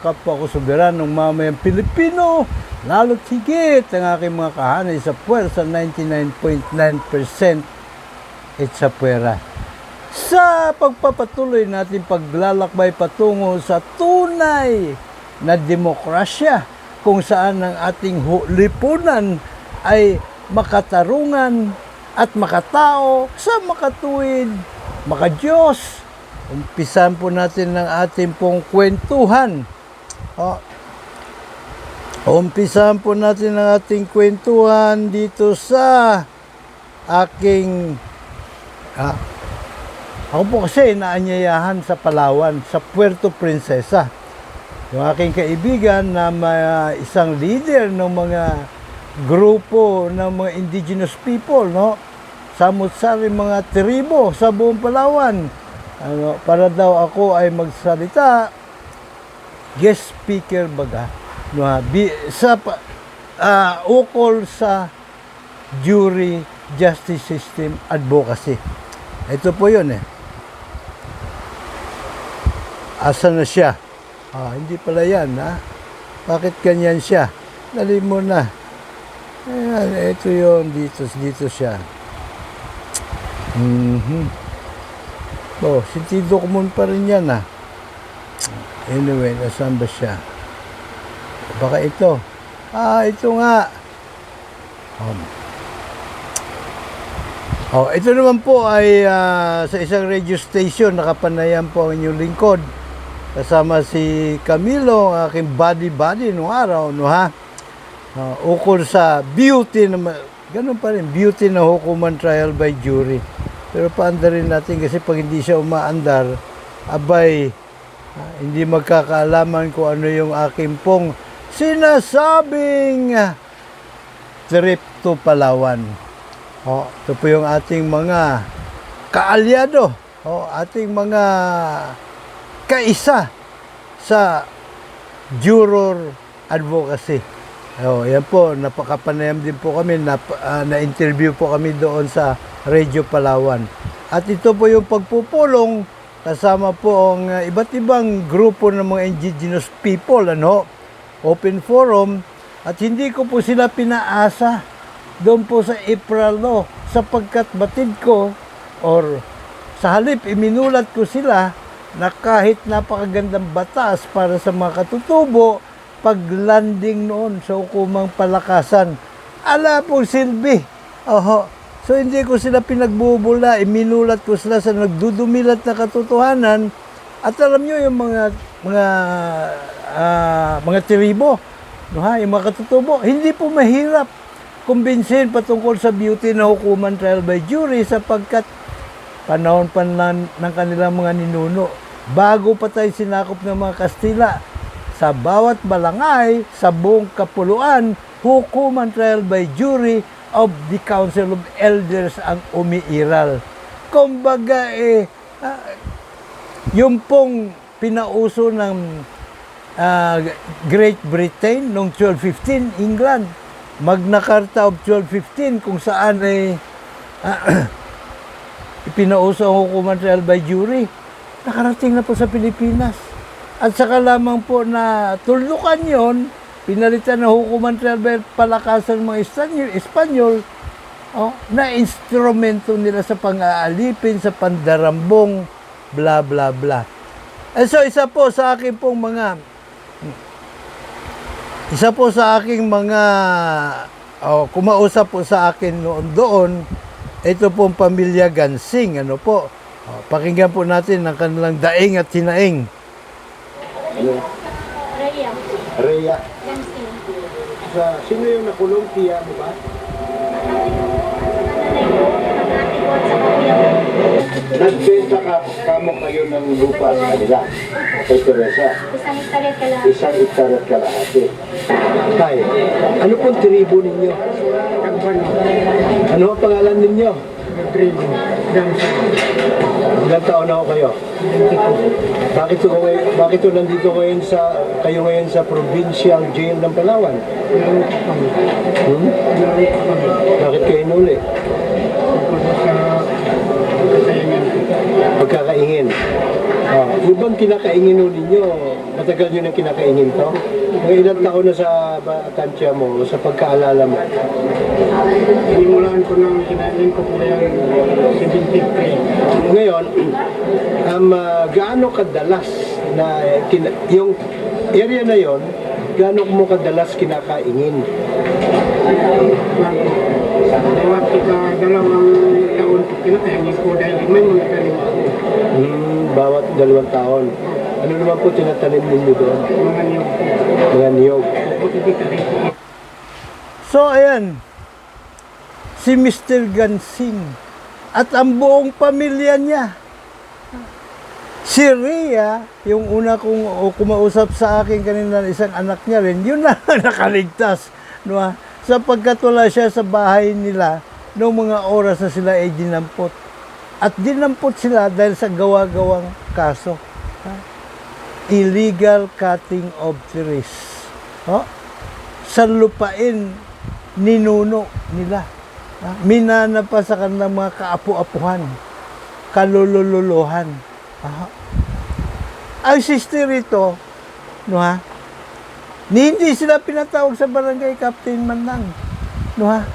kapwa ko soberanong mamayang Pilipino. Lalo't higit ang aking mga kahanay sa puwersa 99.9% it's sa puwera. Sa pagpapatuloy natin paglalakbay patungo sa tunay na demokrasya kung saan ang ating lipunan ay makatarungan at makatao sa makatuwid, makadiyos. Umpisan po natin ng ating pong kwentuhan. O, umpisan po natin ang ating kwentuhan dito sa aking ah, ako po kasi naanyayahan sa Palawan, sa Puerto Princesa. Yung aking kaibigan na may isang leader ng mga grupo ng mga indigenous people, no? Samot-sari mga tribo sa buong Palawan. Ano, para daw ako ay magsalita, guest speaker baga, no? Bi, sa ah, ukol sa jury justice system advocacy. Ito po yun eh. Asa na siya? Ah, hindi pala yan, ha? Bakit ganyan siya? Dali mo na. Ayan, ito yun. Dito, dito siya. Mhm. Oh, si Tito Kumon pa rin yan, ha? Anyway, nasaan ba siya? Baka ito. Ah, ito nga. Um, Oh, ito naman po ay ah, sa isang radio station nakapanayan po ang inyong lingkod. Kasama si Camilo, ang aking buddy-buddy nung araw, no ha? Ah, ukol sa beauty na ma- ganun pa rin, beauty na hukuman trial by jury. Pero paanda rin natin kasi pag hindi siya umaandar, abay, hindi magkakaalaman kung ano yung aking pong sinasabing trip to Palawan. Oh, ito po yung ating mga kaalyado, oh, ating mga kaisa sa juror advocacy. Oh, yan po, napakapanayam din po kami, na, ah, na-interview po kami doon sa Radio Palawan. At ito po yung pagpupulong kasama po ang ah, iba't ibang grupo ng mga indigenous people, ano, open forum, at hindi ko po sila pinaasa doon po sa April no, sapagkat batid ko or sa halip iminulat ko sila na kahit napakagandang batas para sa mga katutubo, pag landing noon sa hukumang palakasan, ala po silbi. Oho. So hindi ko sila pinagbubula, iminulat ko sila sa nagdudumilat na katotohanan. At alam nyo yung mga mga ah, mga tribo, no ha, yung mga katutubo, hindi po mahirap kumbinsin patungkol sa beauty na hukuman trial by jury sapagkat panahon pa ng, ng kanilang mga ninuno. Bago pa tayo sinakop ng mga Kastila, sa bawat balangay, sa buong kapuluan, hukuman trial by jury of the Council of Elders ang umiiral. Kumbaga eh, ah, yung pong pinauso ng ah, Great Britain noong 1215, England, Magna Carta of 1215 kung saan ay ipinauso ang hukuman trial by jury. Nakarating na po sa Pilipinas. At saka lamang po na tulukan yon, pinalitan na hukuman by palakasan ng mga Espanyol, Espanyol oh, na instrumento nila sa pang-aalipin, sa pandarambong, bla bla bla. And so isa po sa akin pong mga isa po sa aking mga oh, kumausap po sa akin noon doon, ito pong pamilya Gansing, ano po. Oh, pakinggan po natin ang kanilang daing at hinaing. Ano? Rhea. Sa, sino yung nakulong? Tiya mo ba? Nagbenta ka, kamo kayo ng lupa sa kanila. Kay Teresa. Isang hektarya ka lang. Isang hektar at kalahati. Tay, ano pong tribo ninyo? Ano ang pangalan ninyo? Dansa, Ilang taon na ako kayo? Bakit ko bakit ko nandito ngayon sa kayo ngayon sa provincial jail ng Palawan? Hmm? Bakit kayo inuli? sa kasayangan. Yung bang kinakaingin ho ninyo, matagal nyo nang kinakaingin to? Mga ilang taon na sa tansya mo, sa pagkaalala mo? Sinimulaan ko ng kinain ko po yan 73. Ngayon, um, ah, gaano kadalas na kina- yung area na yon, gaano mo kadalas kinakaingin? Dalawang taon ko kinakain ko dahil may mga ako. Hmm, bawat dalawang taon. Ano naman po tinatanim ninyo doon? Mga niyog. Mga niyog. So, ayan. Si Mr. Gansing. At ang buong pamilya niya. Si Rhea, yung una kong kumausap sa akin kanina, isang anak niya rin, yun na nakaligtas. No, sapagkat wala siya sa bahay nila noong mga oras na sila ay dinampot. At dinampot sila dahil sa gawa-gawang kaso. Ha? Illegal cutting of trees. Oh? sa lupain ninuno nila. Ha? Minana pa sa kanilang mga kaapu-apuhan, kalululuhan. Ha? Ang sister ito, no ha, ni hindi sila pinatawag sa barangay captain man lang. No ha?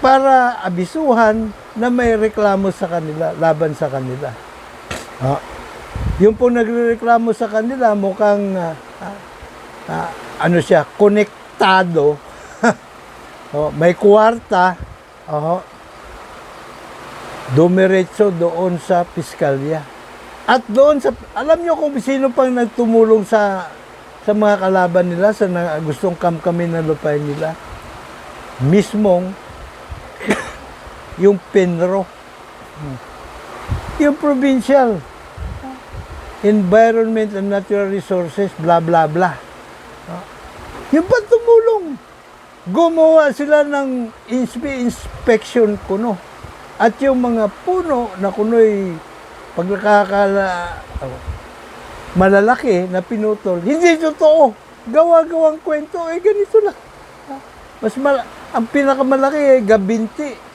Para abisuhan na may reklamo sa kanila, laban sa kanila. Ha? Yung po nagrereklamo sa kanila, mukhang ah, ah, ah, ano siya, konektado. oh, may kwarta. Oh, dumiretso doon sa piskalya. At doon sa, alam nyo kung sino pang nagtumulong sa sa mga kalaban nila, sa na, gustong kamkamin na lupain nila. Mismong yung Penro. Yung provincial. Environment and Natural Resources, bla bla bla. Yung tumulong. Gumawa sila ng inspe inspection kuno. At yung mga puno na kuno'y pag nakakala, oh, malalaki na pinutol, hindi totoo. Gawa-gawang kwento, eh ganito lang. Mas mal ang pinakamalaki eh, gabinti.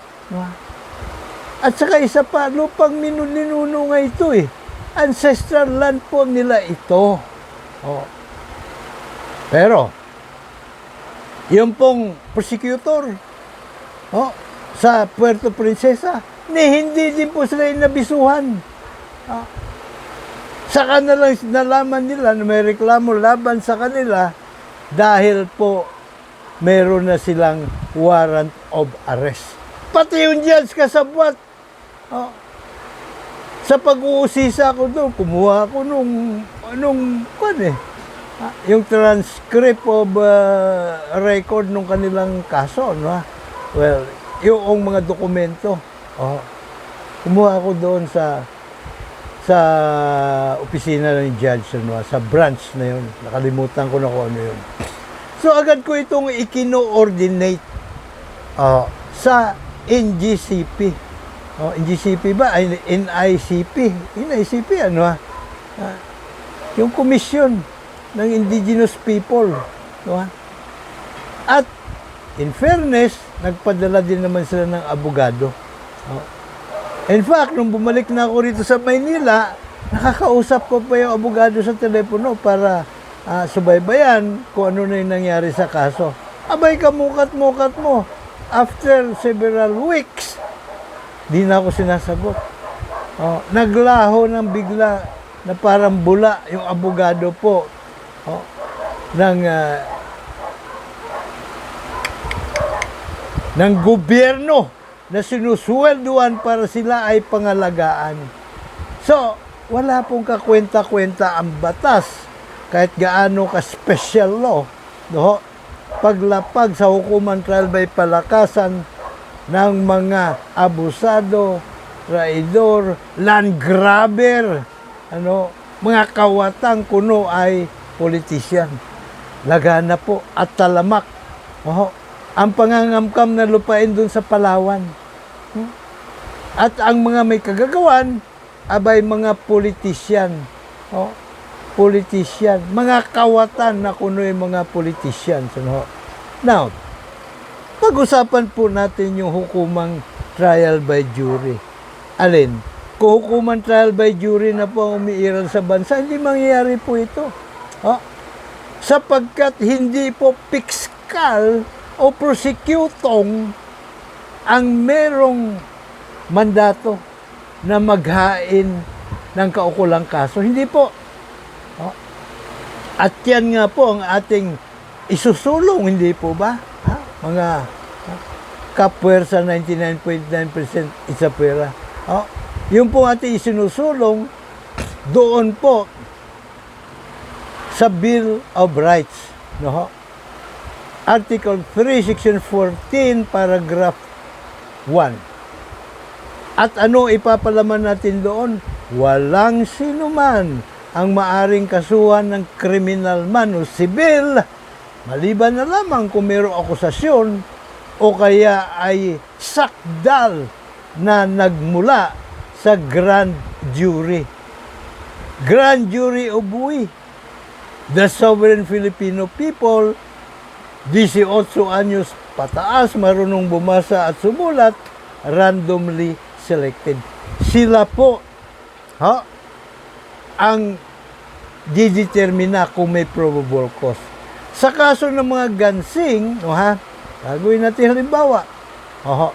At saka isa pa, lupang minuninuno nga ito eh. Ancestral land po nila ito. Oh. Pero, yung pong prosecutor, oh, sa Puerto Princesa, ni hindi din po sila inabisuhan. Ah. Saka na lang nalaman nila na may reklamo laban sa kanila dahil po meron na silang warrant of arrest. Pati yung judge kasabwat. Oh. Sa pag-uusisa ko doon, kumuha ako nung, nung, kwan eh, Ah, yung transcript of uh, record nung kanilang kaso, no? ah. Well, yung mga dokumento, oh, kumuha ako doon sa sa opisina ng judge, ano, sa branch na yun. Nakalimutan ko na kung ano yun. So, agad ko itong ikino-ordinate oh, sa NGCP. Oh, NGCP ba? Ay, NICP. NICP, ano ah? Ah, yung komisyon ng indigenous people. No? At in fairness, nagpadala din naman sila ng abogado. No? In fact, nung bumalik na ako rito sa Maynila, nakakausap ko pa yung abogado sa telepono para ah, subaybayan kung ano na yung nangyari sa kaso. Abay, kamukat-mukat mo. After several weeks, di na ako sinasagot. Oh, naglaho ng bigla na parang bula yung abogado po oh, ng ah, ng gobyerno na sinuswelduan para sila ay pangalagaan. So, wala pong kakwenta-kwenta ang batas kahit gaano ka-special law. No? Paglapag sa hukuman trial by palakasan ng mga abusado, traidor, land grabber, ano, mga kawatang kuno ay politician. Lagana po at talamak. Oh, ang pangangamkam na lupain dun sa Palawan. Hmm? At ang mga may kagagawan, abay mga politician. Oh, politician. Mga kawatan na kuno yung mga politician. Ano? Now, pag-usapan po natin yung hukumang trial by jury. Alin? kuhukuman trial by jury na po umiiral sa bansa. Hindi mangyayari po ito. Oh. Sapagkat hindi po piskal o prosekutong ang merong mandato na maghain ng kaukulang kaso. Hindi po. At yan nga po ang ating isusulong, hindi po ba? Ha? Mga ha? kapwersa 99.9% isa pera. Oh. Yung po ating isinusulong, doon po sa Bill of Rights. No? Article 3, Section 14, Paragraph 1. At ano ipapalaman natin doon? Walang sino man ang maaring kasuhan ng kriminal man o sibil, maliban na lamang kung mayroong akusasyon o kaya ay sakdal na nagmula sa grand jury. Grand jury o buwi. The sovereign Filipino people, 18 anyos pataas, marunong bumasa at sumulat, randomly selected. Sila po, ha, ang didetermina kung may probable cause. Sa kaso ng mga gansing, no, ha, gagawin natin halimbawa. Oho.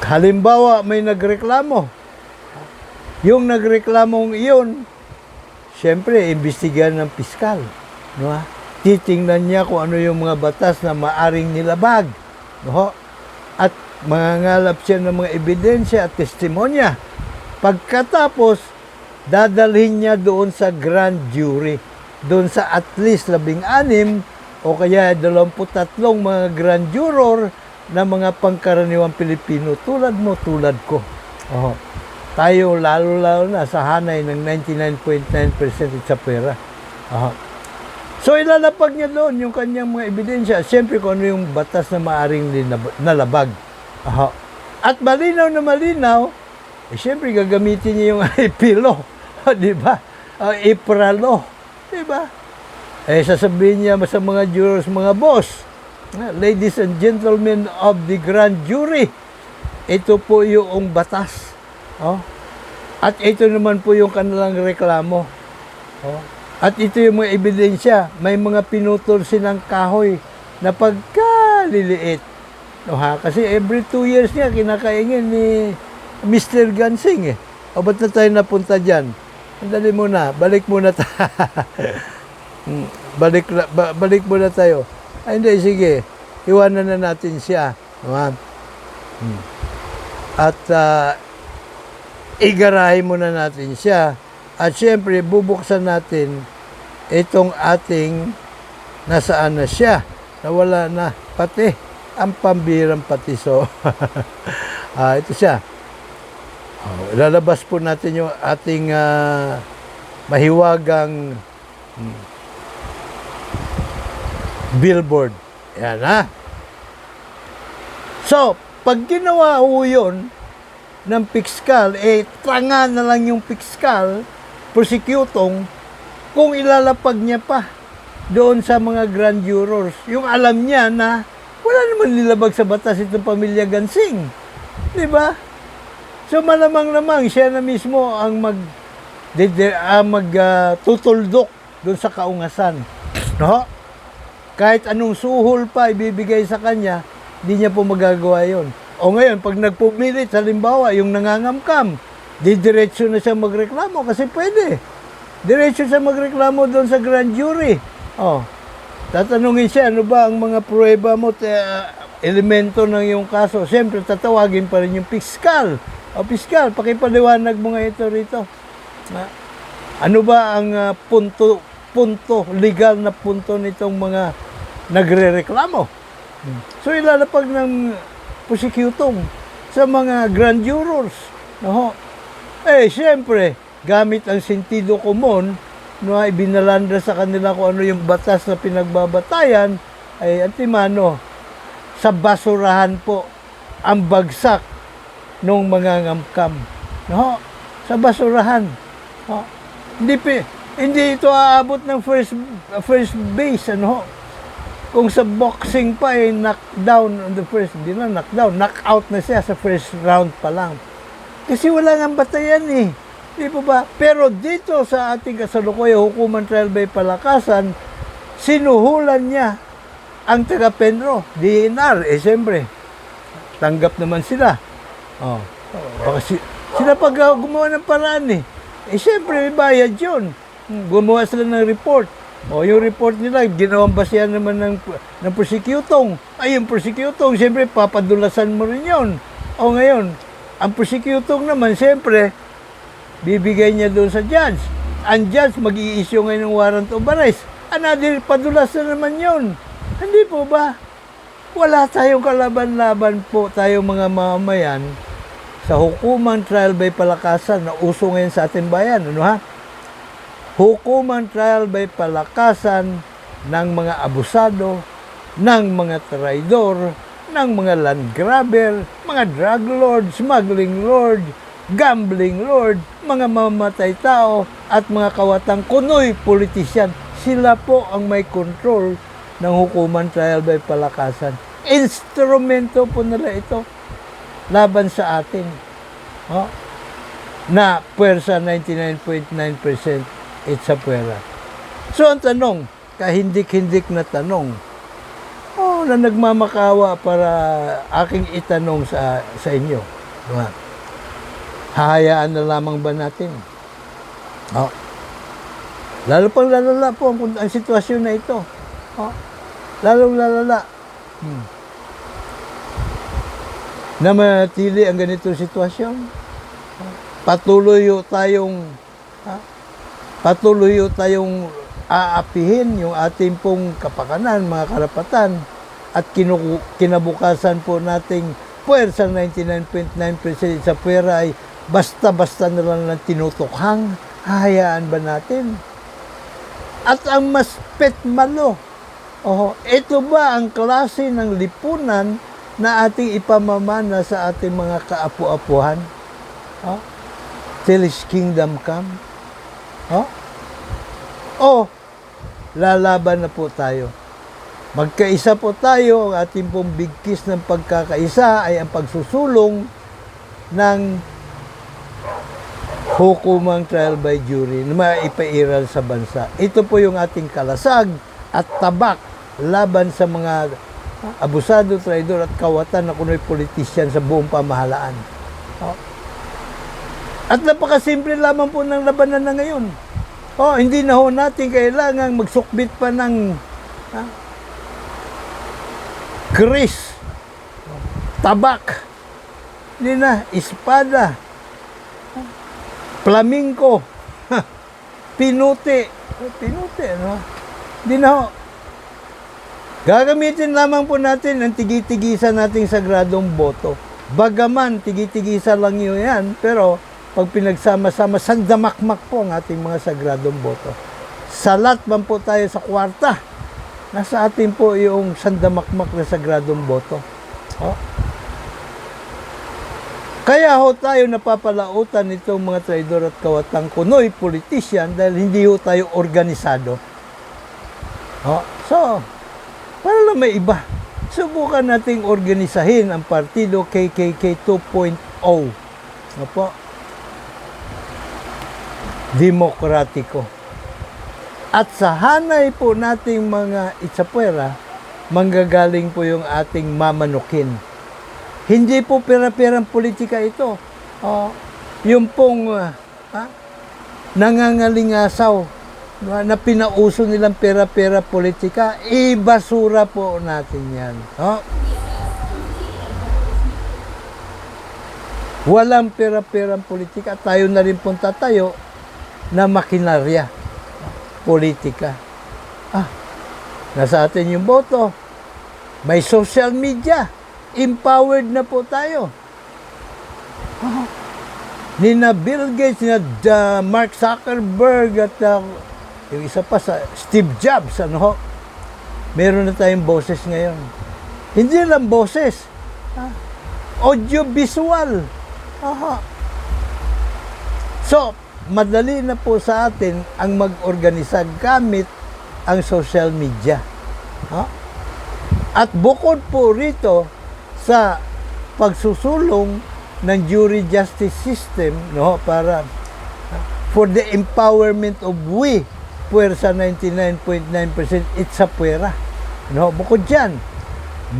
Halimbawa, may nagreklamo. Yung nagreklamong iyon, siyempre, imbestigahan ng piskal. No, ha? Titingnan niya kung ano yung mga batas na maaring nilabag. No? At mangangalap siya ng mga ebidensya at testimonya. Pagkatapos, dadalhin niya doon sa grand jury. Doon sa at least labing anim o kaya dalamputatlong mga grand juror na mga pangkaraniwang Pilipino tulad mo, tulad ko. Oh. Tayo lalo-lalo na sa hanay ng 99.9% sa pera. Oh. So ilalapag niya doon yung kanyang mga ebidensya. Siyempre kung ano yung batas na maaring nalabag. Aha. At malinaw na malinaw, eh, siyempre gagamitin niya yung IP law. di ba? Uh, IPRA law. Di ba? Eh, sasabihin niya sa mga jurors, mga boss, ah, ladies and gentlemen of the grand jury, ito po yung batas. Oh. At ito naman po yung kanilang reklamo. Oh. At ito yung mga ebidensya. May mga pinutol silang kahoy na pagkaliliit. O ha? Kasi every two years niya kinakaingin ni Mr. Gansing eh. O ba't na tayo napunta dyan? Dali muna, balik muna tayo. balik, la- ba- balik muna tayo. Ay hindi, sige. Iwanan na natin siya. Ha? Hmm. At ah, igarahin muna natin siya. At syempre, bubuksan natin itong ating nasaan na siya. Nawala na pati ang pambirang patiso. ah, ito siya. Oh, ilalabas po natin yung ating ah, mahiwagang hmm, billboard. Yan ha. So, pag ginawa ho yun ng piskal, eh, tanga na lang yung piskal, prosekutong, kung ilalapag niya pa doon sa mga grand jurors, yung alam niya na wala naman nilabag sa batas itong pamilya Gansing. Di ba? So malamang namang siya na mismo ang mag dede, ah, mag ah, tutuldok doon sa kaungasan. No? Kahit anong suhol pa ibibigay sa kanya, hindi niya po magagawa yon. O ngayon, pag nagpumilit, halimbawa, yung nangangamkam, didiretso na siya magreklamo kasi pwede. Diretso siya magreklamo doon sa grand jury. Oh. Tatanungin siya, ano ba ang mga pruweba mo, te, ah, elemento ng iyong kaso? Siyempre, tatawagin pa rin yung piskal. O piskal, pakipaliwanag mo nga ito rito. Na, ano ba ang ah, punto, punto, legal na punto nitong mga nagre-reklamo? Hmm. So, ilalapag ng prosekutong sa mga grand jurors. No? Eh, siyempre, gamit ang sentido komon, no, ay binalanda sa kanila kung ano yung batas na pinagbabatayan, ay antimano, sa basurahan po ang bagsak ng mga ngamkam. No? Sa basurahan. No? Hindi, hindi ito aabot ng first first base ano kung sa boxing pa eh knockdown on the first hindi na knockdown knockout na siya sa first round pa lang Kasi wala nga batayan eh. Di po ba? Pero dito sa ating kasalukuyan, hukuman trial by palakasan, sinuhulan niya ang taga Penro, DNR, eh siyempre, tanggap naman sila. Oh. Baka si, sila pag uh, gumawa ng paraan eh. Eh siyempre, may bayad yun. Hmm, Gumawa sila ng report. O yung report nila, ginawang basihan naman ng, ng prosecutor. Ay, yung prosecutor, siyempre, papadulasan mo rin yun. O ngayon, ang prosecutor naman, siyempre, bibigay niya doon sa judge. Ang judge mag-i-issue ngayon ng warrant of arrest. Another padulas na naman yun. Hindi po ba? Wala tayong kalaban-laban po tayong mga mamayan sa hukuman trial by palakasan na uso ngayon sa ating bayan. Ano ha? Hukuman trial by palakasan ng mga abusado, ng mga traidor, ng mga land grabber, mga drug lord, smuggling lord, gambling lord, mga mamatay tao, at mga kawatang kunoy politisyan. Sila po ang may control ng hukuman trial by palakasan. Instrumento po nila ito laban sa atin. Oh, na puwersa 99.9% it's a puwera. So ang tanong, kahindik-hindik na tanong, oh, na nagmamakawa para aking itanong sa sa inyo. Diba? Hahayaan na lamang ba natin? Oh. Lalo pang lalala po ang, ang sitwasyon na ito. Oh. Lalong lalala. Hmm. Na matili ang ganitong sitwasyon. Patuloy tayong ha? patuloy tayong aapihin yung ating pong kapakanan, mga karapatan at kinuku- kinabukasan po nating puwersa 99.9% sa pwera ay basta-basta na lang ng tinutukhang, hahayaan ba natin? At ang mas petmalo, oh, ito ba ang klase ng lipunan na ating ipamamana sa ating mga kaapu-apuhan? Oh, till His kingdom come? Oh? Oh, lalaban na po tayo. Magkaisa po tayo, ang ating pong bigkis ng pagkakaisa ay ang pagsusulong ng hukumang trial by jury na maipairal sa bansa. Ito po yung ating kalasag at tabak laban sa mga abusado, traidor at kawatan na kuno'y politisyan sa buong pamahalaan. Oh. At napakasimple lamang po ng labanan na ngayon. Oh, hindi na ho natin kailangang magsukbit pa ng ha, kris, tabak, hindi na, espada, flamingo, pinuti, Oh, pinuti, ano? Hindi na ho. Gagamitin lamang po natin ang tigi-tigisan nating sagradong boto. Bagaman, tigi-tigisan lang yun yan, pero pag pinagsama-sama, sandamakmak po ang ating mga sagradong boto. Salat man po tayo sa kwarta, nasa atin po yung sandamakmak na sagradong boto. Oh. Kaya ho tayo napapalautan nitong mga traidor at kawatang kunoy politician dahil hindi ho tayo organisado. Oh. So, para may iba, subukan nating organisahin ang partido KKK 2.0. Opo. Demokratiko. At sa hanay po nating mga itsapuera, manggagaling po yung ating mamanukin. Hindi po pera-perang politika ito. Oh, yung pong uh, ha, nangangalingasaw na, na pinauso nilang pera-pera politika, ibasura po natin yan. Oh. Walang pera-perang politika. Tayo na rin punta tayo na makinarya politika. Ah, nasa atin yung boto. May social media. Empowered na po tayo. Ah, ni na Bill Gates, ni na uh, Mark Zuckerberg at uh, yung isa pa sa Steve Jobs, ano ho? Meron na tayong boses ngayon. Hindi lang boses. Ah, audio visual. Aha. So, madali na po sa atin ang mag-organisa gamit ang social media. Ha? At bukod po rito sa pagsusulong ng jury justice system no para for the empowerment of we puwersa 99.9% it's sa puwera no bukod diyan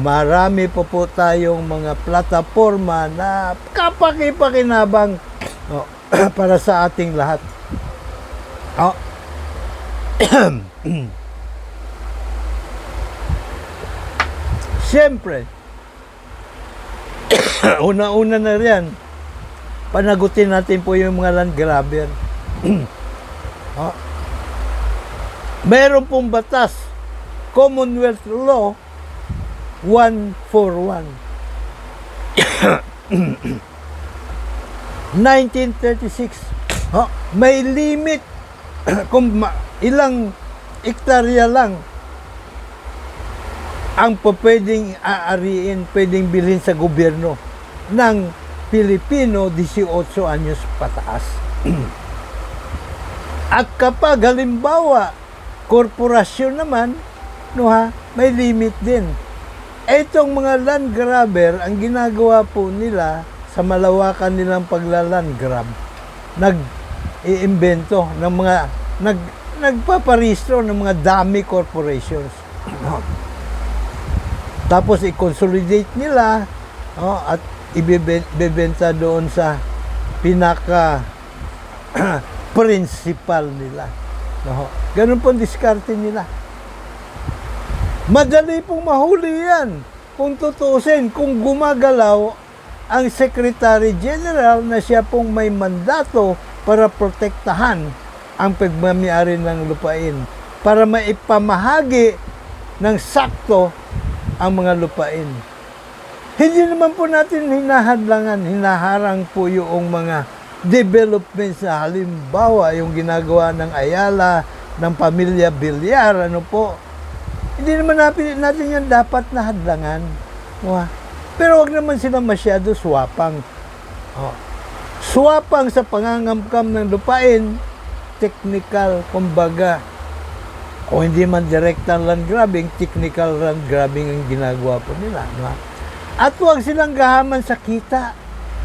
marami pa po tayong mga plataforma na kapaki-pakinabang no, para sa ating lahat oh. Siyempre, una-una na riyan, panagutin natin po yung mga land grabber. Ah. Meron pong batas, Commonwealth Law 141. 1936. Oh, may limit kung ilang ektarya lang ang pwedeng aariin, pwedeng bilhin sa gobyerno ng Pilipino 18 anyos pataas. At kapag halimbawa, korporasyon naman, no ha, may limit din. Etong mga land grabber, ang ginagawa po nila sa malawakan nilang paglaland grab, nag-iimbento ng mga, nag, nagpaparehistro ng mga dami corporations. Tapos i-consolidate nila oh, at ibebenta doon sa pinaka principal nila. No? Ganun po ang diskarte nila. Madali pong mahuli yan. Kung tutusin, kung gumagalaw ang Secretary General na siya pong may mandato para protektahan ang pagmamayari ng lupain para maipamahagi ng sakto ang mga lupain. Hindi naman po natin hinahadlangan, hinaharang po yung mga developments na halimbawa yung ginagawa ng Ayala, ng pamilya Bilyar, ano po. Hindi naman natin, natin yan dapat na hadlangan. Wa. Pero wag naman sila masyado swapang. Oh. Swapang sa pangangamkam ng lupain, technical, kumbaga, o hindi man direktang land grabbing, technical land grabbing ang ginagawa po nila. No? At huwag silang gahaman sa kita.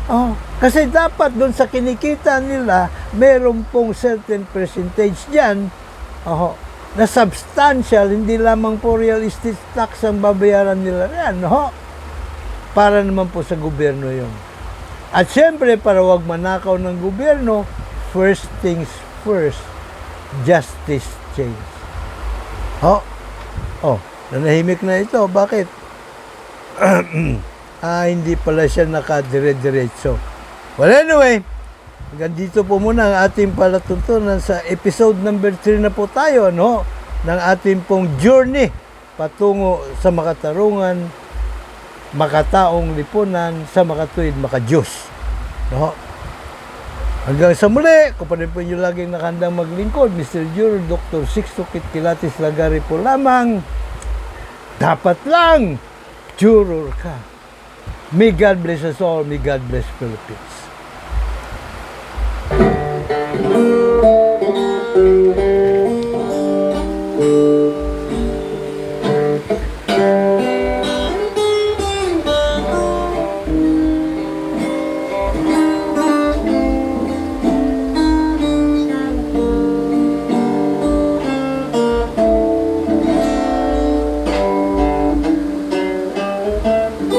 Oh, kasi dapat doon sa kinikita nila, meron pong certain percentage diyan oh, na substantial, hindi lamang po real estate tax ang babayaran nila yan. No? Para naman po sa gobyerno yun. At syempre, para wag manakaw ng gobyerno, first things first, justice change. Oh, oh, nanahimik na ito. Bakit? ah, hindi pala siya nakadire-diretso. Well, anyway, hanggang dito po muna ang ating palatuntunan sa episode number 3 na po tayo, no? Ng ating pong journey patungo sa makatarungan, makataong lipunan, sa makatuwid, makajus. No? Hanggang sa muli, kung pa rin po nyo laging nakandang maglingkod, Mr. Juro, Dr. Sixto Kitkilatis Lagari po lamang, dapat lang, juror ka. May God bless us all. May God bless Philippines.